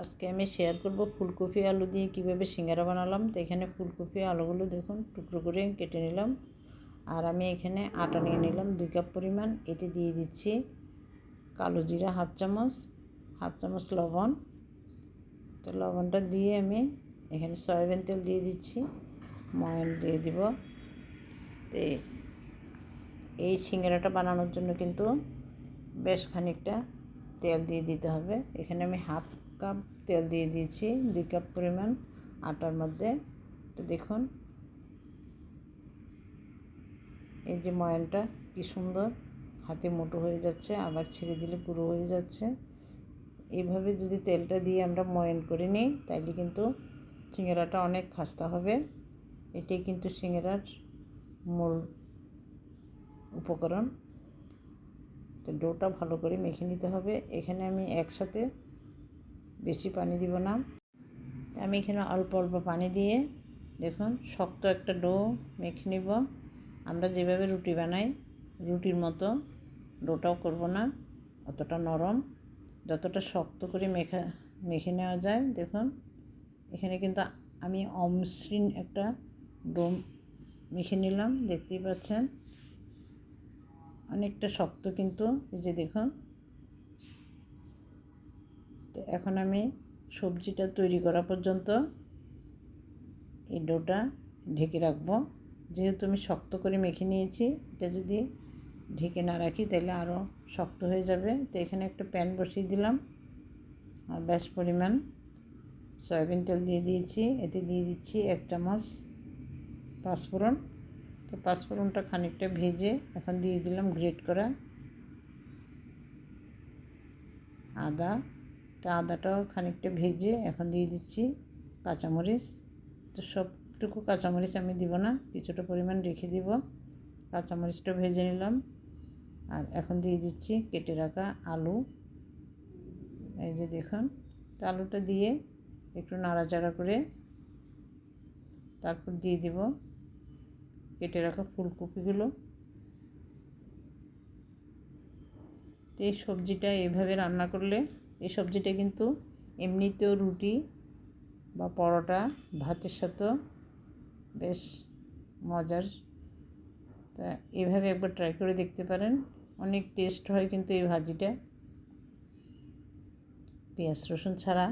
আজকে আমি শেয়ার করব ফুলকপি আলু দিয়ে কীভাবে সিঙ্গারা বানালাম। তো এখানে ফুলকপি আলুগুলো দেখুন, টুকরো করে কেটে নিলাম। আর আমি এখানে আটা নিয়ে নিলাম দুই কাপ পরিমাণ। এতে দিয়ে দিচ্ছি কালো জিরা হাফ চামচ হাফ চামচ লবণ। তো লবণটা দিয়ে আমি এখানে সয়াবিন তেল দিয়ে দিচ্ছি ময়ন দিয়ে দিব। তো এই সিঙ্গারাটা বানানোর জন্য কিন্তু বেশ খানিকটা তেল দিয়ে দিতে হবে। এখানে আমি হাফ কাপ তেল দিয়ে দিয়েছি, দুই কাপ পরিমাণ আটার মধ্যে। তো দেখুন, এই যে ময়নটা কি সুন্দর, হাতে মোটো হয়ে যাচ্ছে, আবার ছেড়ে দিলে পুরো হয়ে যাচ্ছে। এইভাবে যদি তেলটা দিয়ে আমরা ময়ন করে নিই, তাইলে কিন্তু সিঙ্গারাটা অনেক খাস্তা হবে। এটাই কিন্তু সিঙ্গারার মূল উপকরণ। তো ডোটা ভালো করে মেখে নিতে হবে। এখানে আমি একসাথে বেশি পানি দিব না। আমি এখানে অল্প অল্প পানি দিয়ে দেখুন শক্ত একটা ডো মেখে নিব। আমরা যেভাবে রুটি বানাই, রুটির মতো ডোটাও করব না, অতটা নরম। যতটা শক্ত করে মেখা, মেখে নেওয়া যায়, দেখুন। এখানে কিন্তু আমি অমসৃণ একটা ডো মেখে নিলাম, দেখতেই পাচ্ছেন। অনেকটা শক্ত কিন্তু, এই যে দেখুন। তো এখন আমি সবজিটা তৈরি করা পর্যন্ত এই ডোটা ঢেকে রাখব। যেহেতু আমি শক্ত করে মেখে নিয়েছি, এটা যদি ঢেকে না রাখি তাহলে আরও শক্ত হয়ে যাবে। তো এখানে একটা প্যান বসিয়ে দিলাম আর ব্যাস পরিমাণ সয়াবিন তেল দিয়ে দিয়েছি। এতে দিয়ে দিচ্ছি এক চামচ পাঁচফোড়ন। তো পাঁচফোড়নটা খানিকটা ভেজে এখন দিয়ে দিলাম গ্রেট করা আদা তো আদাটাও খানিকটা ভেজে এখন দিয়ে দিচ্ছি কাঁচামরিচ। তো সবটুকু কাঁচামরিচ আমি দিব না, কিছুটা পরিমাণ রেখে দিব। কাঁচামরিচটা ভেজে নিলাম। আর এখন দিয়ে দিচ্ছি কেটে রাখা আলু। এই যে দেখুন, তো আলুটা দিয়ে একটু নাড়াচাড়া করে তারপর দিয়ে দিব কেটে রাখা ফুলকপিগুলো। তো এই সবজিটা এভাবে রান্না করলে এই সবজিটা কিন্তু এমনিতেও রুটি বা পরোটা, ভাতের সাথেও বেশ মজার। তা এভাবে একবার ট্রাই করে দেখতে পারেন। অনেক টেস্ট হয় কিন্তু এই ভাজিটা। পেঁয়াজ, রসুন ছাড়া।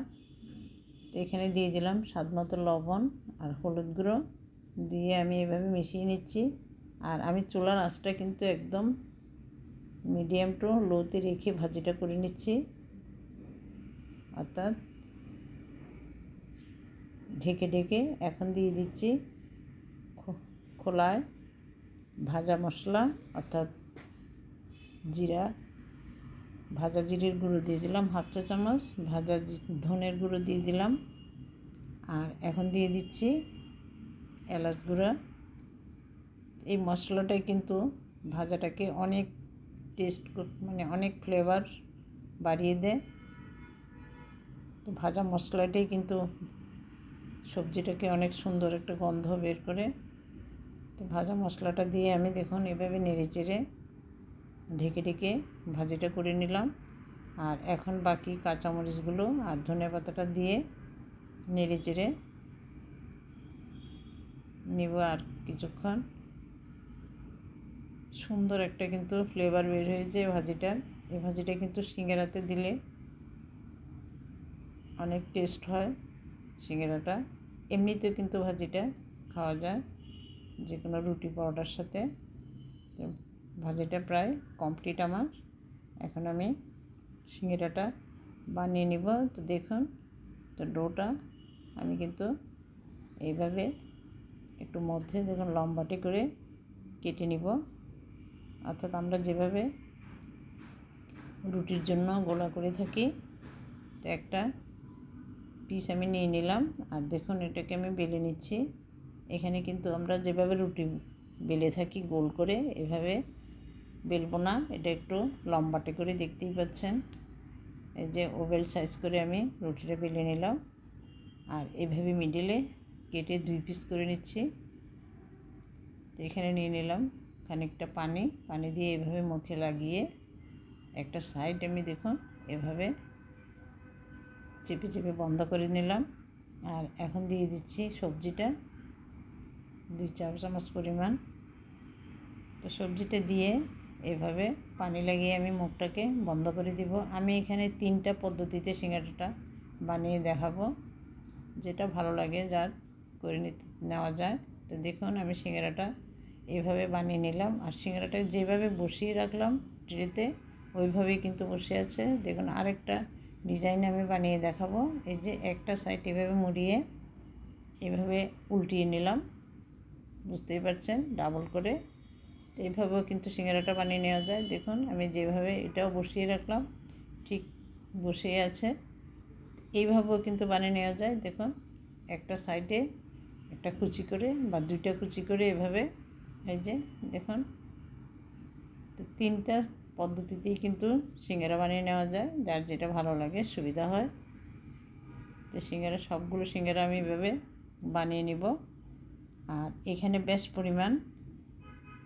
তো এখানে দিয়ে দিলাম স্বাদ মতো লবণ আর হলুদ গুঁড়ো। দিয়ে আমি এভাবে মিশিয়ে নিচ্ছি। আর আমি চুলার আঁচটা কিন্তু একদম মিডিয়াম টু লোতে রেখে ভাজিটা করে নিচ্ছি। অর্থাৎ ঢেকে ঢেকে এখন দিয়ে দিচ্ছি খোলায় ভাজা মশলা, অর্থাৎ জিরা। ভাজা জিরের গুঁড়ো দিয়ে দিলাম হাফ চা চামচ, ভাজা ধনের গুঁড়ো দিয়ে দিলাম। আর এখন দিয়ে দিচ্ছি এলাচ গুঁড়া। এই মশলাটাই কিন্তু ভাজাটাকে অনেক টেস্ট মানে অনেক ফ্লেভার বাড়িয়ে দেয়। তো ভাজা মশলাটাই কিন্তু সবজিটাকে অনেক সুন্দর একটা গন্ধ বের করে। তো ভাজা মশলাটা দিয়ে আমি দেখুন এভাবে নেড়ে চেড়ে ঢেকে ঢেকে ভাজিটা করে নিলাম। আর এখন বাকি কাঁচামরিচগুলো আর ধনে পাতাটা দিয়ে নেড়ে চেড়ে নিব আর কিছুক্ষণ। সুন্দর একটা কিন্তু ফ্লেভার বের হয়েছে ভাজিটার। এই ভাজিটা কিন্তু সিঙ্গারাতে দিলে অনেক টেস্ট হয় সিঙ্গারাটা। এমনিতেও কিন্তু ভাজিটা খাওয়া যায় যে কোনো রুটি পাউডার সাথে। ভাজিটা প্রায় কমপ্লিট আমার। এখন আমি সিঙ্গারাটা বানিয়ে নিব। তো দেখুন, তো ডোটা আমি কিন্তু এইভাবে একটু মধ্যে দেখুন লম্বাটি করে কেটে নিব। অর্থাৎ আমরা যেভাবে রুটির জন্য গোলা করে থাকি, তো একটা পিস আমি নিয়ে নিলাম। আর দেখুন, এটাকে আমি বেলে নিচ্ছি। এখানে কিন্তু আমরা যেভাবে রুটি বেলে থাকি গোল করে, এভাবে বেলবো না। এটা একটু লম্বাটে করে দেখতেই পাচ্ছেন। এই যে ওভেল সাইজ করে আমি রুটিটা বেলে নিলাম। আর এভাবে মিডিলে কেটে দুই পিস করে নিচ্ছি। তো এখানে নিয়ে নিলাম খানিকটা পানি। পানি দিয়ে এভাবে মুখে লাগিয়ে একটা সাইড আমি দেখুন, এভাবে চেপে চেপে বন্ধ করে নিলাম। আর এখন দিয়ে দিচ্ছি সবজিটা। দুই চার চামচ পরিমাণ। তো সবজিটা দিয়ে এভাবে পানি লাগিয়ে আমি মুখটাকে বন্ধ করে দিব। আমি এখানে তিনটা পদ্ধতিতে সিঙ্গারাটা বানিয়ে দেখাবো। যেটা ভালো লাগে, যার করে নিতে, নেওয়া যায়। তো দেখুন, আমি সিঙ্গারাটা এভাবে বানিয়ে নিলাম। আর সিঙ্গারাটা যেভাবে বসিয়ে রাখলাম ট্রেতে, ওইভাবেই কিন্তু বসে আছে। দেখুন, আরেকটা ডিজাইন আমি বানিয়ে দেখাবো। এই যে একটা সাইড এভাবে মুড়িয়ে এভাবে উল্টিয়ে নিলাম। বুঝতেই পারছেন? ডাবল করে। এইভাবেও কিন্তু সিঙ্গারাটা বানিয়ে নেওয়া যায়। দেখুন, আমি যেভাবে এটাও বসিয়ে রাখলাম, ঠিক বসিয়ে আছে। এইভাবেও কিন্তু বানিয়ে নেওয়া যায়। দেখুন, একটা সাইডে একটা কুচি করে বা দুইটা কুচি করে এভাবে, এই যে দেখুন, তিনটা পদ্ধতিতেই কিন্তু সিঙ্গারা বানিয়ে নেওয়া যায়। যার যেটা ভালো লাগে, সুবিধা হয়। তো সিঙ্গারা, সবগুলো সিঙ্গারা আমি এভাবে বানিয়ে নিব। আর এখানে বেশ পরিমাণ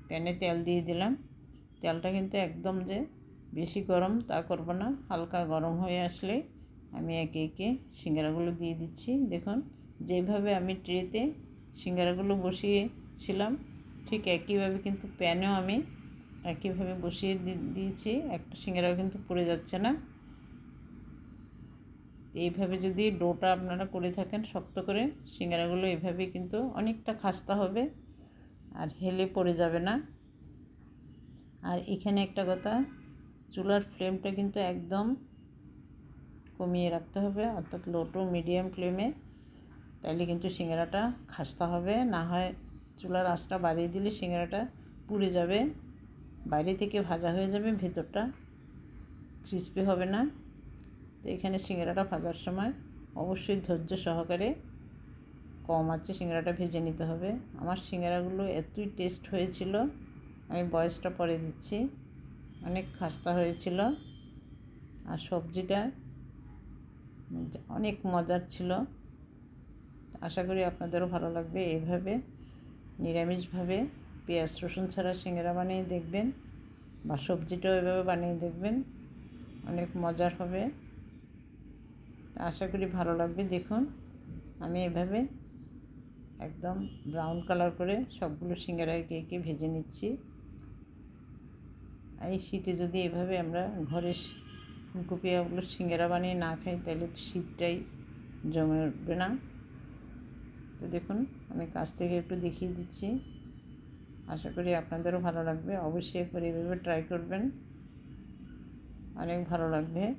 প্যানে তেল দিয়ে দিলাম। তেলটা কিন্তু একদম যে বেশি গরম তা করব না। হালকা গরম হয়ে আসলে আমি একে একে সিঙ্গারাগুলো দিয়ে দিচ্ছি। দেখুন, যেভাবে আমি ট্রেতে সিঙ্গারাগুলো বসিয়েছিলাম, ঠিক একইভাবে কিন্তু প্যানেও আমি একইভাবে বসিয়ে দিয়েছি। একটা সিঙ্গারাও কিন্তু পড়ে যাচ্ছে না। এইভাবে যদি ডোটা আপনারা করে থাকেন শক্ত করে, সিঙ্গারাগুলো এভাবে কিন্তু অনেকটা খাস্তা হবে আর হেলে পড়ে যাবে না। আর এখানে একটা কথা, চুলার ফ্লেমটা কিন্তু একদম কমিয়ে রাখতে হবে, অর্থাৎ লো টু মিডিয়াম ফ্লেমে তাহলে কিন্তু সিঙ্গারাটা খাস্তা হবে, না হয় চুলার আঁচটা বাড়িয়ে দিলে সিঙ্গারাটা পুড়ে যাবে। বাইরে থেকে ভাজা হয়ে যাবে, ভেতরটা ক্রিস্পি হবে না। তো এখানে সিঙ্গারাটা ভাজার সময় অবশ্যই ধৈর্য সহকারে কম আছে সিঙ্গারাটা ভেজে নিতে হবে। আমার সিঙ্গারাগুলো এতই টেস্ট হয়েছিল, আমি বয়সটা পরে দিচ্ছি, অনেক খাস্তা হয়েছিল। আর সবজিটা অনেক মজার ছিল। আশা করি আপনাদেরও ভালো লাগবে এইভাবে নিরামিষভাবে। পেঁয়াজ, রসুন ছাড়া সিঙ্গারা বানিয়ে দেখবেন বা সবজিটাও এভাবে বানিয়ে দেখবেন। অনেক মজার হবে। আশা করি ভালো লাগবে। দেখুন, আমি এভাবে একদম ব্রাউন কালার করে সবগুলো সিঙ্গারা একে একে ভেজে নিচ্ছি। এই শীতে যদি এভাবে আমরা ঘরে ফুলকপিগুলো সিঙ্গারা বানিয়ে না খাই, তাহলে তো শীতটাই জমে উঠবে না। তো দেখুন, আমি কাছ থেকে একটু দেখিয়ে দিচ্ছি। আশা করি আপনাদেরও ভালো লাগবে। অবশ্যই করে এভাবে ট্রাই করবেন। অনেক ভালো লাগবে।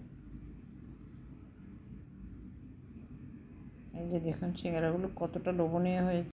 এই যে দেখুন, সিঙ্গারাগুলো কতটা লোভনীয় হয়েছে।